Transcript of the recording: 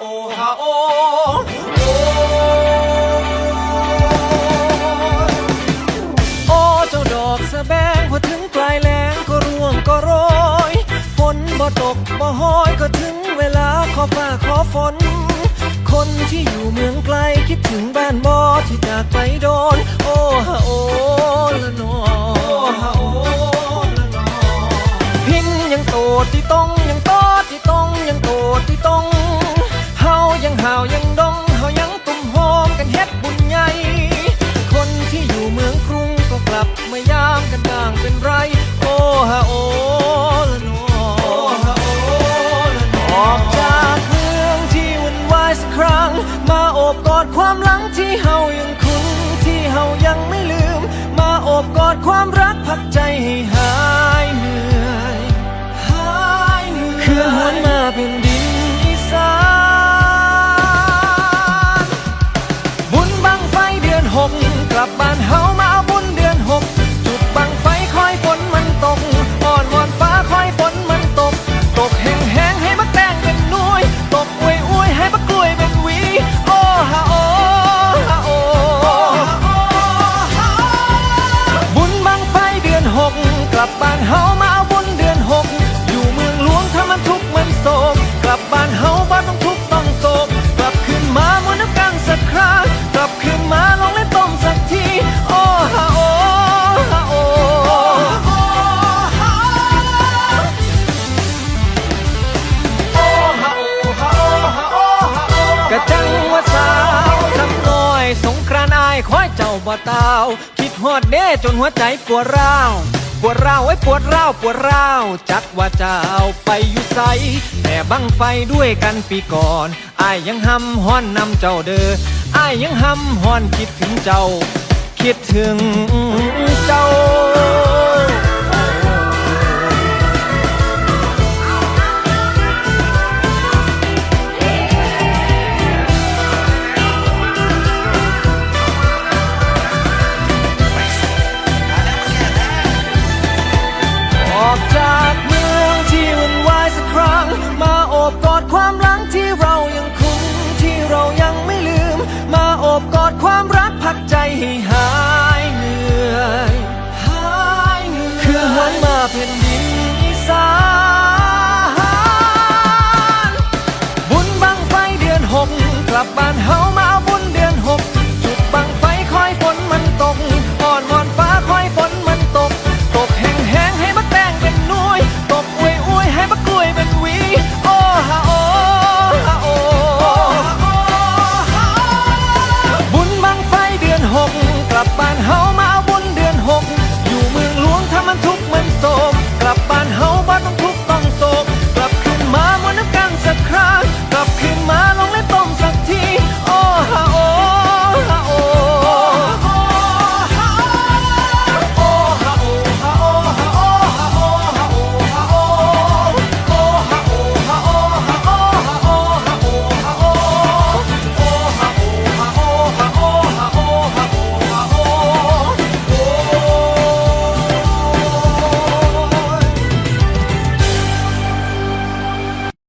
โอฮะโอโอ้เจ้าดอกสะแบงพอถึงปลายแล้งก็ร่วงก็โรยฝนบ่ตกบ่ห้อยก็ถึงเวลาขอฟ้าขอฝน คนที่อยู่เมืองไกลคิดถึงบ้านบ่ที่จากไปโดน โอ้ฮะโอละนอโอฮะโอละนอพินยังโตดที่ต้องยังโตดที่ต้องยังโตดที่ต้อง ยังห่าวยังดงเฮายังตุ่มหอมกันเฮ็ดบุญใหญ่คนที่อยู่เมืองกรุงก็กลับมายามกันบ้างเป็นไรโอ้ฮะโอละนอโอฮะโอละนอออกจากเมืองที่วุ่นวายสักครั้ง มาโอบกอดความหลังที่เฮายังคุ้นที่เฮายังไม่ลืม มาโอบกอดความรักพักใจให้หา อเตาวคิดฮอดเด้จนหัวใจปวดร้าวปวดร้าวไอ้ปวดร้าวปวดร้าวจักว่าเจ้าไปอยู่ใสแต่บังไฟด้วยกันปีก่อนอายยังหำฮ้อนนำเจ้าเด้ออายยังหำฮ้อนคิดถึงเจ้า คิดถึงเจ้า ยั